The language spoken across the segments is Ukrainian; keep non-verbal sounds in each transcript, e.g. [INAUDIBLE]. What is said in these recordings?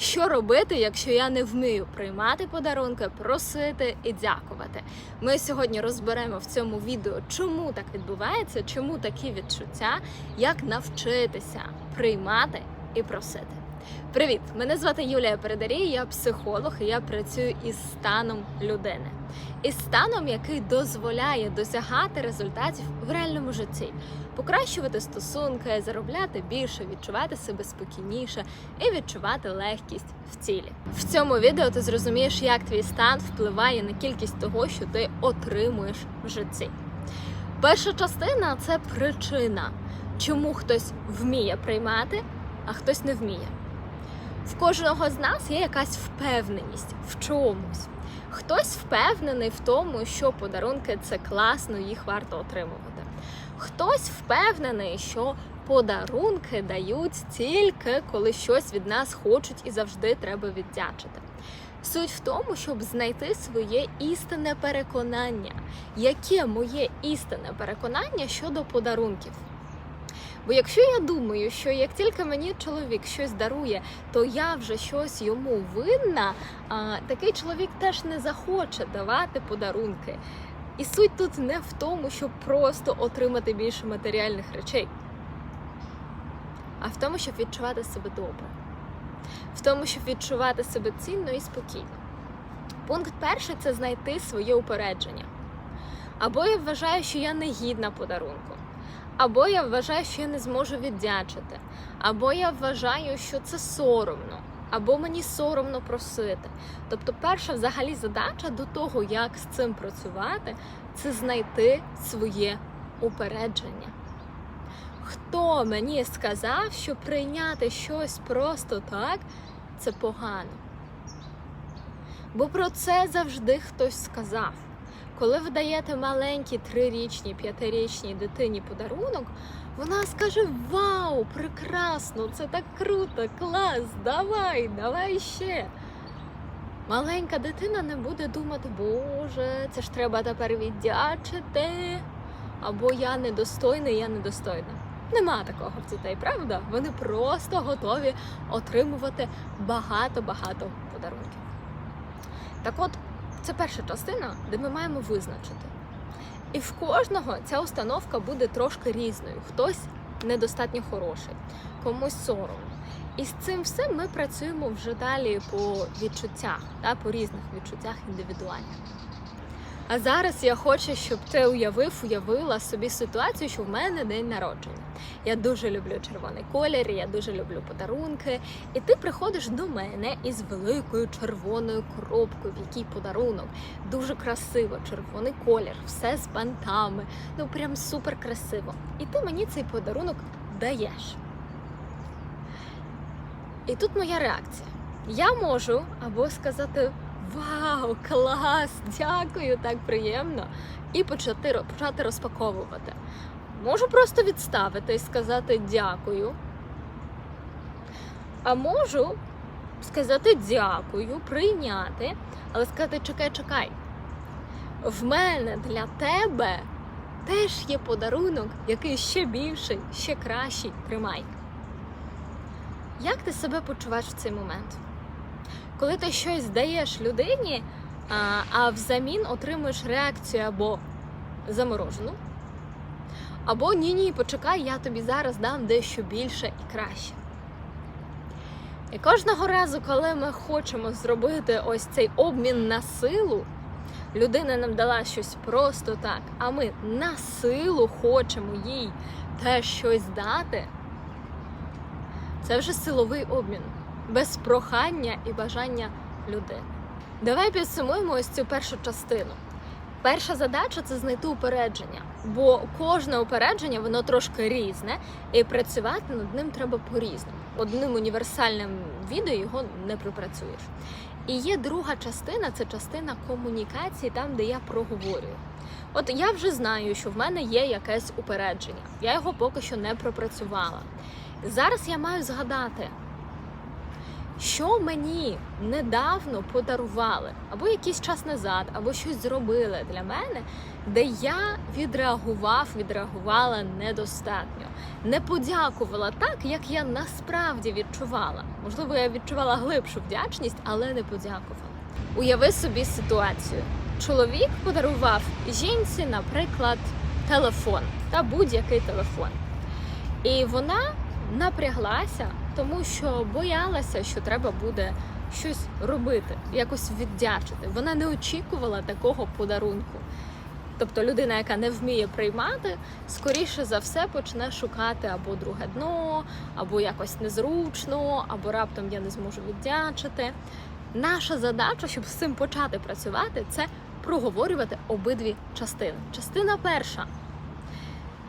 Що робити, якщо я не вмію приймати подарунки, просити і дякувати? Ми сьогодні розберемо в цьому відео, чому так відбувається, чому такі відчуття, як навчитися приймати і просити. Привіт! Мене звати Юлія Передарій, я психолог і я працюю із станом людини. Із станом, який дозволяє досягати результатів в реальному житті, покращувати стосунки, заробляти більше, відчувати себе спокійніше і відчувати легкість в тілі. В цьому відео ти зрозумієш, як твій стан впливає на кількість того, що ти отримуєш в житті. Перша частина це причина, чому хтось вміє приймати, а хтось не вміє. В кожного з нас є якась впевненість в чомусь. Хтось впевнений в тому, що подарунки це класно, їх варто отримувати. Хтось впевнений, що подарунки дають тільки коли щось від нас хочуть і завжди треба віддячити. Суть в тому, щоб знайти своє істинне переконання, яке моє істинне переконання щодо подарунків. Бо якщо я думаю, що як тільки мені чоловік щось дарує, то я вже щось йому винна, а, такий чоловік теж не захоче давати подарунки. І суть тут не в тому, щоб просто отримати більше матеріальних речей, а в тому, щоб відчувати себе добре, в тому, щоб відчувати себе цінно і спокійно. Пункт перший це знайти своє упередження. Або я вважаю, що я не гідна подарунку. Або я вважаю, що я не зможу віддячити, або я вважаю, що це соромно, або мені соромно просити. Тобто, перша взагалі задача до того, як з цим працювати, це знайти своє упередження. Хто мені сказав, що прийняти щось просто так це погано? Бо про це завжди хтось сказав. Коли ви даєте маленькій трирічній, п'ятирічній дитині подарунок, вона скаже: Вау, прекрасно! Це так круто, клас! Давай, давай ще. Маленька дитина не буде думати, Боже, це ж треба тепер віддячити. Або я недостойний, я недостойна. Нема такого в дітей, правда? Вони просто готові отримувати багато-багато подарунків. Так от, це перша частина, де ми маємо визначити. І в кожного ця установка буде трошки різною. Хтось недостатньо хороший, комусь соромно. І з цим всім ми працюємо вже далі по відчуттях, та, по різних відчуттях індивідуальних. А зараз я хочу, щоб ти уявив, уявила собі ситуацію, що в мене день народження. Я дуже люблю червоний колір, я дуже люблю подарунки. І ти приходиш до мене із великою червоною коробкою, в якій подарунок. Дуже красиво, червоний колір, все з бантами. Ну прям супер красиво. І ти мені цей подарунок даєш. І тут моя реакція. Я можу або сказати. Вау, клас! Дякую, так приємно. І почати почати розпаковувати. Можу просто відставити і сказати дякую. А можу сказати дякую, прийняти, але сказати чекай, чекай. В мене для тебе теж є подарунок, який ще більший, ще кращий. Тримай. Як ти себе почуваєш в цей момент? Коли ти щось даєш людині, а, взамін отримуєш реакцію або заморожену, або ні-ні, почекай, я тобі зараз дам дещо більше і краще. І кожного разу, коли ми хочемо зробити ось цей обмін на силу, людина нам дала щось просто так, а ми на силу хочемо їй теж щось дати, це вже силовий обмін без прохання і бажання людини. Давай підсумуємо ось цю першу частину. Перша задача це знайти упередження, бо кожне упередження воно трошки різне, і працювати над ним треба по-різному. Одним універсальним відео його не пропрацюєш. І є друга частина це частина комунікації, там, де я проговорюю. От я вже знаю, що в мене є якесь упередження. Я його поки що не пропрацювала. Зараз я маю згадати, що мені недавно подарували, або якийсь час назад, або щось зробили для мене, де я відреагував, відреагувала недостатньо, не подякувала так, як я насправді відчувала. Можливо, я відчувала глибшу вдячність, але не подякувала. Уяви собі ситуацію. Чоловік подарував жінці, наприклад, телефон та будь-який телефон. І вона напряглася, тому що боялася, що треба буде щось робити, якось віддячити. Вона не очікувала такого подарунку. Тобто людина, яка не вміє приймати, скоріше за все почне шукати або друге дно, або якось незручно, або раптом я не зможу віддячити. Наша задача, щоб з цим почати працювати, це проговорювати обидві частини. Частина перша.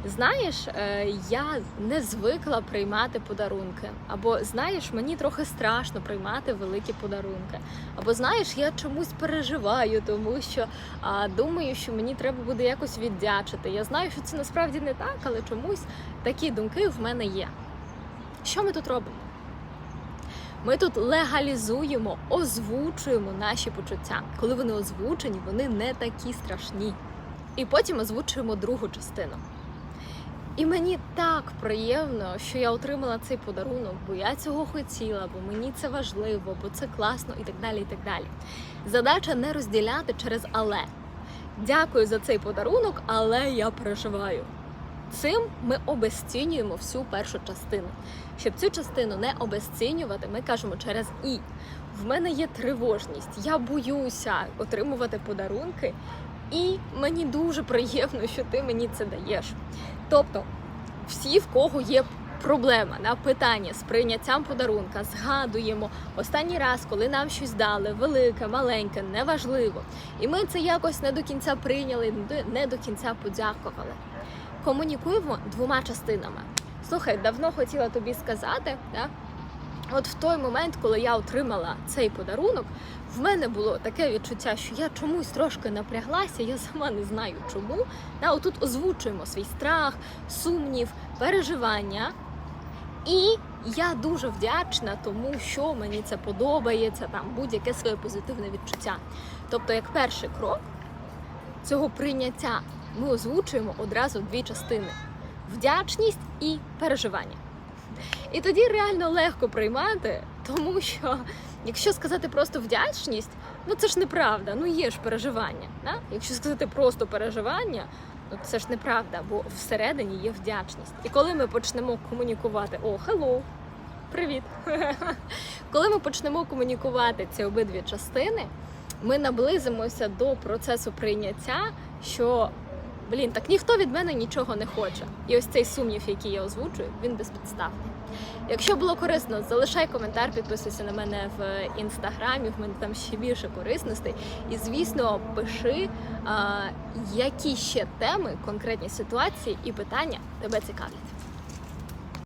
Знаєш, е, я не звикла приймати подарунки. Або знаєш, мені трохи страшно приймати великі подарунки. Або знаєш, я чомусь переживаю, тому що а, думаю, що мені треба буде якось віддячити. Я знаю, що це насправді не так, але чомусь такі думки в мене є. Що ми тут робимо? Ми тут легалізуємо, озвучуємо наші почуття. Коли вони озвучені, вони не такі страшні. І потім озвучуємо другу частину. І мені так приємно, що я отримала цей подарунок, бо я цього хотіла, бо мені це важливо, бо це класно і так далі. і так далі. Задача не розділяти через але. Дякую за цей подарунок, але я переживаю. Цим ми обесцінюємо всю першу частину. Щоб цю частину не обесцінювати, ми кажемо через і. В мене є тривожність, я боюся отримувати подарунки, і мені дуже приємно, що ти мені це даєш. Тобто, всі, в кого є проблема на питання з прийняттям подарунка, згадуємо останній раз, коли нам щось дали, велике, маленьке, неважливо. І ми це якось не до кінця прийняли, не до кінця подякували. Комунікуємо двома частинами. Слухай, давно хотіла тобі сказати, да? От в той момент, коли я отримала цей подарунок, в мене було таке відчуття, що я чомусь трошки напряглася, я сама не знаю чому. Да, отут озвучуємо свій страх, сумнів, переживання. І я дуже вдячна тому, що мені це подобається, там будь-яке своє позитивне відчуття. Тобто, як перший крок цього прийняття ми озвучуємо одразу дві частини: вдячність і переживання. І тоді реально легко приймати, тому що якщо сказати просто вдячність, ну це ж неправда, ну є ж переживання. Да? Якщо сказати просто переживання, ну це ж неправда, бо всередині є вдячність. І коли ми почнемо комунікувати о, хеллоу, привіт! [LAUGHS] коли ми почнемо комунікувати ці обидві частини, ми наблизимося до процесу прийняття, що блін, так ніхто від мене нічого не хоче. І ось цей сумнів, який я озвучую, він безпідставний. Якщо було корисно, залишай коментар, підписуйся на мене в інстаграмі. В мене там ще більше корисностей. І звісно, пиши, які ще теми, конкретні ситуації і питання тебе цікавлять.